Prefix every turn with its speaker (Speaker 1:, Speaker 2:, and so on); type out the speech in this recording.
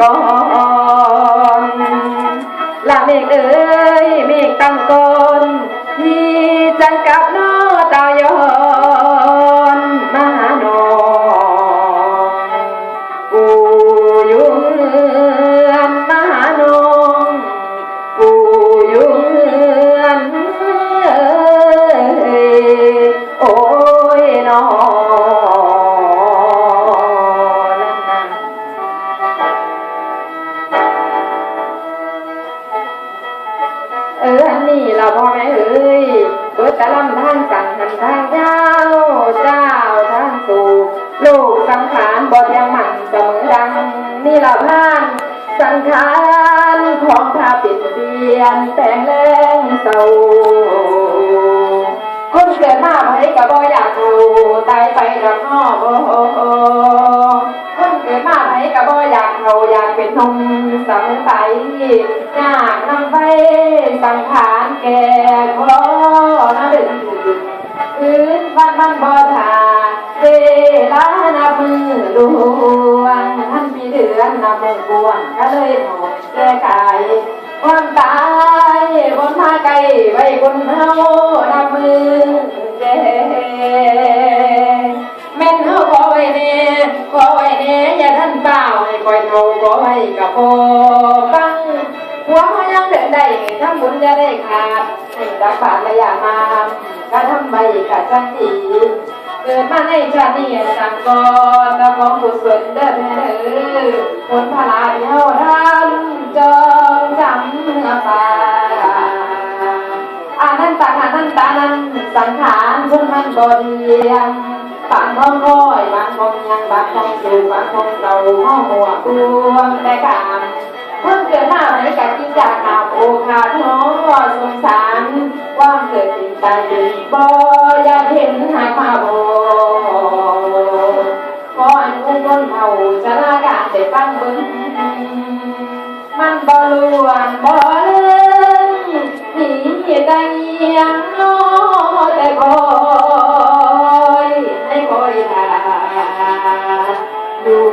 Speaker 1: ก่อนละเมฆเอ้ยเมฆตั้ง พ่อแม่เอ้ยเปิดตะลำทางสั่งหันทางเจ้าเจ้าทางสู่ลูกสังขารบอดยังมันเสมอดังนี่เราผ่านสังขารของพาปิดเปลี่ยนแปลงแรงเศร้าคนเกิดมาไผก็บ่อยากรู้ตายไปดอกน้อโอ้ เป็นนมสำใสอยากนำไปสังขารแก่ขอนะดึงพื้นบ้านบ้านบ่ทาเวลานับมือดวงท่านปีเดือนนับมือกวนก็เลยหมดแก้ไขความตายบนมาไกลไว้คนเฮานับมือ อยเท่าขอไว้กับพ่อฟังหัวเขายังเดินได้ทำบุญจะได้ขาดให้รักบาระยะมาก็ทำใบกัดจังสีเกิดมาในชาตินี้สังกรตะของบุญส่วนเดินเด้อผลพลาที่เฮาทำจองจำอาภาอานันตาอานันตานันสังขารพุ่งมันบดียังบางห้องคอยบางห้องยังบางห้องอยู่บางห้องเก่าห้องหัวกลวงแต่กามเพิ่งเกิดมาในกับกินจากอาโอคาท้องรอสงสารควาเกิดจริงตายจริงบ่อยากเห็นหากมาบ่ขออันอุ้งคนเผาสลากาได้ฟังเบิ่งมันบ่ลวนบ่เลื่นหนีได้ยัง อยู่